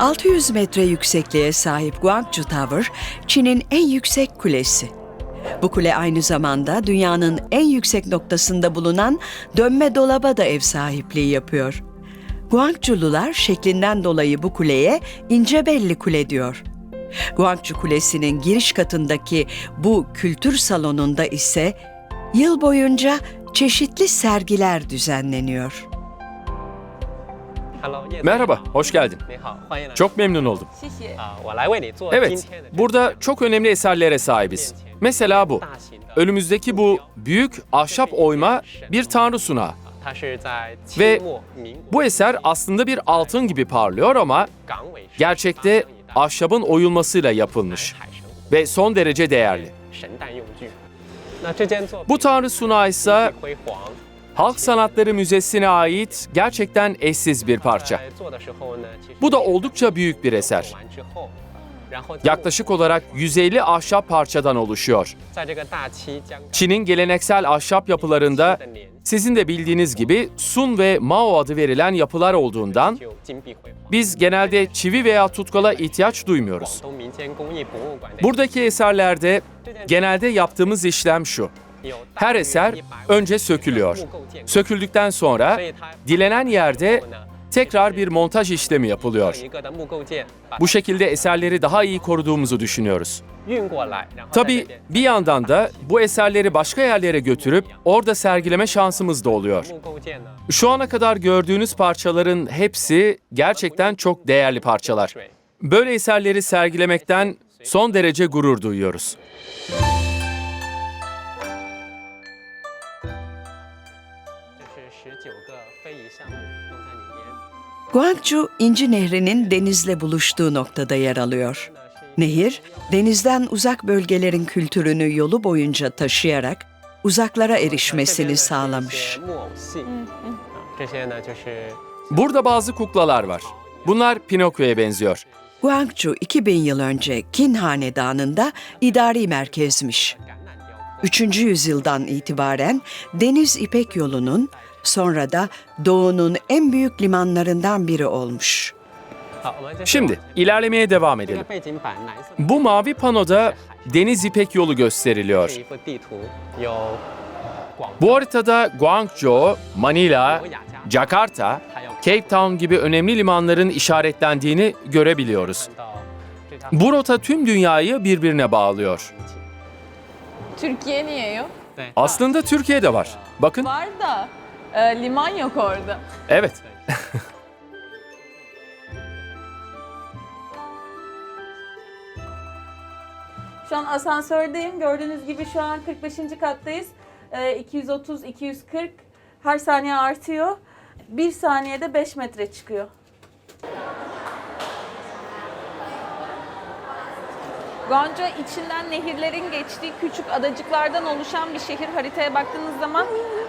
600 metre yüksekliğe sahip Guangzhou Tower, Çin'in en yüksek kulesi. Bu kule aynı zamanda dünyanın en yüksek noktasında bulunan dönme dolaba da ev sahipliği yapıyor. Guangzhou'lular şeklinden dolayı bu kuleye ince belli kule diyor. Guangzhou Kulesi'nin giriş katındaki bu kültür salonunda ise yıl boyunca çeşitli sergiler düzenleniyor. Merhaba, hoş geldin. Çok memnun oldum. Evet, burada çok önemli eserlere sahibiz. Mesela bu. Önümüzdeki bu büyük ahşap oyma bir tanrı sunağı. Ve bu eser aslında bir altın gibi parlıyor ama gerçekte ahşabın oyulmasıyla yapılmış ve son derece değerli. Bu tanrı sunağı ise Halk Sanatları Müzesi'ne ait gerçekten eşsiz bir parça. Bu da oldukça büyük bir eser. Yaklaşık olarak 150 ahşap parçadan oluşuyor. Çin'in geleneksel ahşap yapılarında sizin de bildiğiniz gibi Sun ve Mao adı verilen yapılar olduğundan biz genelde çivi veya tutkala ihtiyaç duymuyoruz. Buradaki eserlerde genelde yaptığımız işlem şu. Her eser önce sökülüyor. Söküldükten sonra dilenen yerde tekrar bir montaj işlemi yapılıyor. Bu şekilde eserleri daha iyi koruduğumuzu düşünüyoruz. Tabii bir yandan da bu eserleri başka yerlere götürüp orada sergileme şansımız da oluyor. Şu ana kadar gördüğünüz parçaların hepsi gerçekten çok değerli parçalar. Böyle eserleri sergilemekten son derece gurur duyuyoruz. Guangzhou, İnci Nehri'nin denizle buluştuğu noktada yer alıyor. Nehir, denizden uzak bölgelerin kültürünü yolu boyunca taşıyarak uzaklara erişmesini sağlamış. Burada bazı kuklalar var. Bunlar Pinokyo'ya benziyor. Guangzhou 2000 yıl önce Qin Hanedanı'nda idari merkezmiş. 3. yüzyıldan itibaren Deniz İpek Yolu'nun sonra da Doğu'nun en büyük limanlarından biri olmuş. Şimdi ilerlemeye devam edelim. Bu mavi panoda Deniz İpek Yolu gösteriliyor. Bu haritada Guangzhou, Manila, Jakarta, Cape Town gibi önemli limanların işaretlendiğini görebiliyoruz. Bu rota tüm dünyayı birbirine bağlıyor. Türkiye niye yok? Aslında Türkiye'de var. Bakın, Var da e, liman yok orada. evet. Şu an asansördeyim. Gördüğünüz gibi şu an 45. kattayız. E, 230, 240 her saniye artıyor. Bir saniyede 5 metre çıkıyor. Gonca içinden nehirlerin geçtiği küçük adacıklardan oluşan bir şehir. Haritaya baktığınız zaman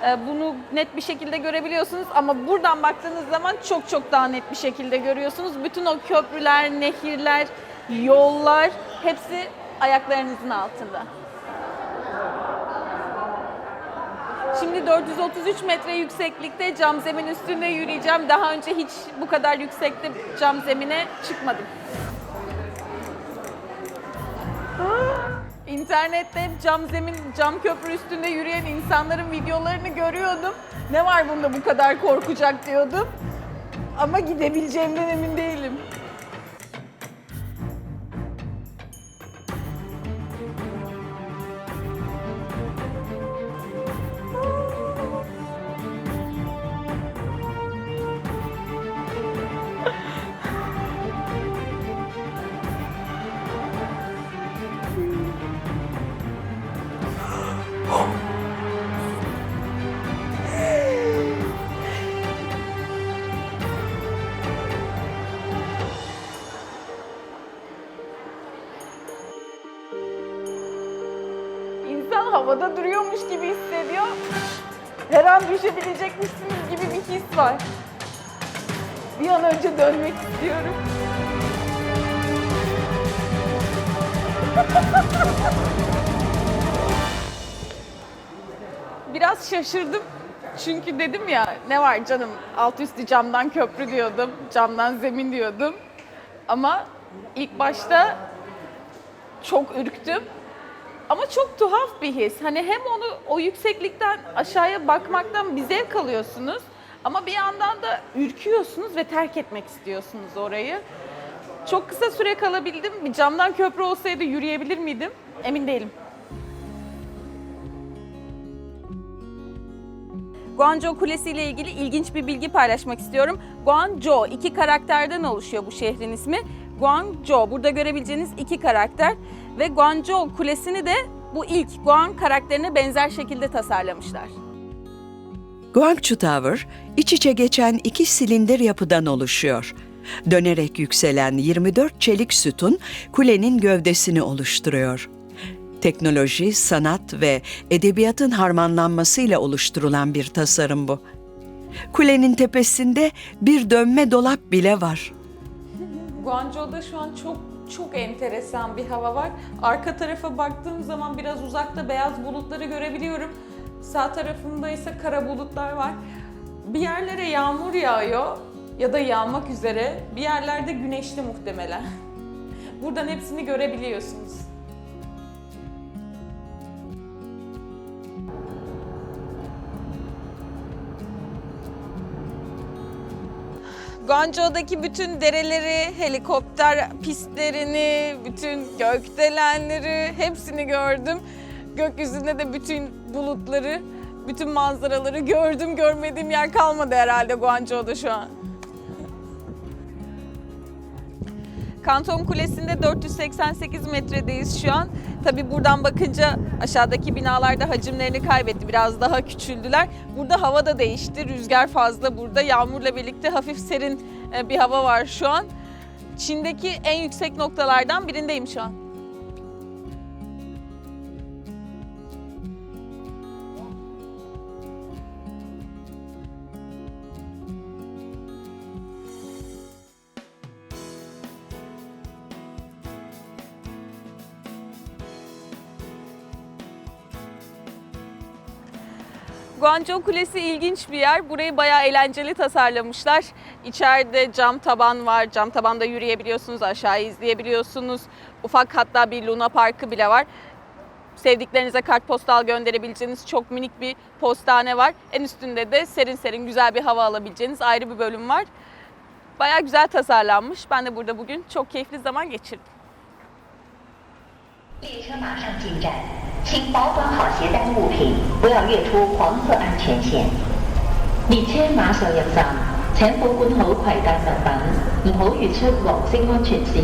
e, bunu net bir şekilde görebiliyorsunuz ama buradan baktığınız zaman çok çok daha net bir şekilde görüyorsunuz. Bütün o köprüler, nehirler, yollar hepsi ayaklarınızın altında. Şimdi 433 metre yükseklikte cam zemin üstünde yürüyeceğim. Daha önce hiç bu kadar yüksekte cam zemine çıkmadım. İnternette cam zemin, cam köprü üstünde yürüyen insanların videolarını görüyordum. Ne var bunda bu kadar korkacak diyordum. Ama gidebileceğimden emin değilim. Havada duruyormuş gibi hissediyor. Her an düşebilecekmişsiniz gibi bir his var. Bir an önce dönmek istiyorum. Biraz şaşırdım. Çünkü dedim ya ne var canım alt üstü camdan köprü diyordum. Camdan zemin diyordum. Ama ilk başta çok ürktüm. Ama çok tuhaf bir his. Hani hem onu o yükseklikten aşağıya bakmaktan bir zevk alıyorsunuz. Ama bir yandan da ürküyorsunuz ve terk etmek istiyorsunuz orayı. Çok kısa süre kalabildim. Bir camdan köprü olsaydı yürüyebilir miydim? Emin değilim. Guangzhou Kulesi ile ilgili ilginç bir bilgi paylaşmak istiyorum. Guangzhou iki karakterden oluşuyor bu şehrin ismi. Guangzhou burada görebileceğiniz iki karakter ve Guangzhou Kulesi'ni de bu ilk Guang karakterine benzer şekilde tasarlamışlar. Guangzhou Tower, iç içe geçen iki silindir yapıdan oluşuyor. Dönerek yükselen 24 çelik sütun kulenin gövdesini oluşturuyor. Teknoloji, sanat ve edebiyatın harmanlanmasıyla oluşturulan bir tasarım bu. Kulenin tepesinde bir dönme dolap bile var. Guangzhou'da şu an çok çok enteresan bir hava var. Arka tarafa baktığım zaman biraz uzakta beyaz bulutları görebiliyorum. Sağ tarafımda ise kara bulutlar var. Bir yerlere yağmur yağıyor ya da yağmak üzere. Bir yerlerde güneşli muhtemelen. Buradan hepsini görebiliyorsunuz. Guangzhou'daki bütün dereleri, helikopter pistlerini, bütün gökdelenleri hepsini gördüm. Gökyüzünde de bütün bulutları, bütün manzaraları gördüm. Görmediğim yer kalmadı herhalde Guangzhou'da şu an. Kanton Kulesi'nde 488 metredeyiz şu an. Tabii buradan bakınca aşağıdaki binalar da hacimlerini kaybetti. Biraz daha küçüldüler. Burada hava da değişti. Rüzgar fazla burada. Yağmurla birlikte hafif serin e, bir hava var şu an. Çin'deki en yüksek noktalardan birindeyim şu an. Guangzhou Kulesi ilginç bir yer. Burayı bayağı eğlenceli tasarlamışlar. İçeride cam taban var. Cam tabanda yürüyebiliyorsunuz, aşağı izleyebiliyorsunuz. Ufak hatta bir Luna Parkı bile var. Sevdiklerinize kartpostal gönderebileceğiniz çok minik bir postane var. En üstünde de serin serin güzel bir hava alabileceğiniz ayrı bir bölüm var. Bayağı güzel tasarlanmış. Ben de burada bugün çok keyifli zaman geçirdim. 列车马上进站，请保管好携带物品，不要越出黄色安全线。列车马上入站，请保管好携带物品，唔好越出黄色安全线。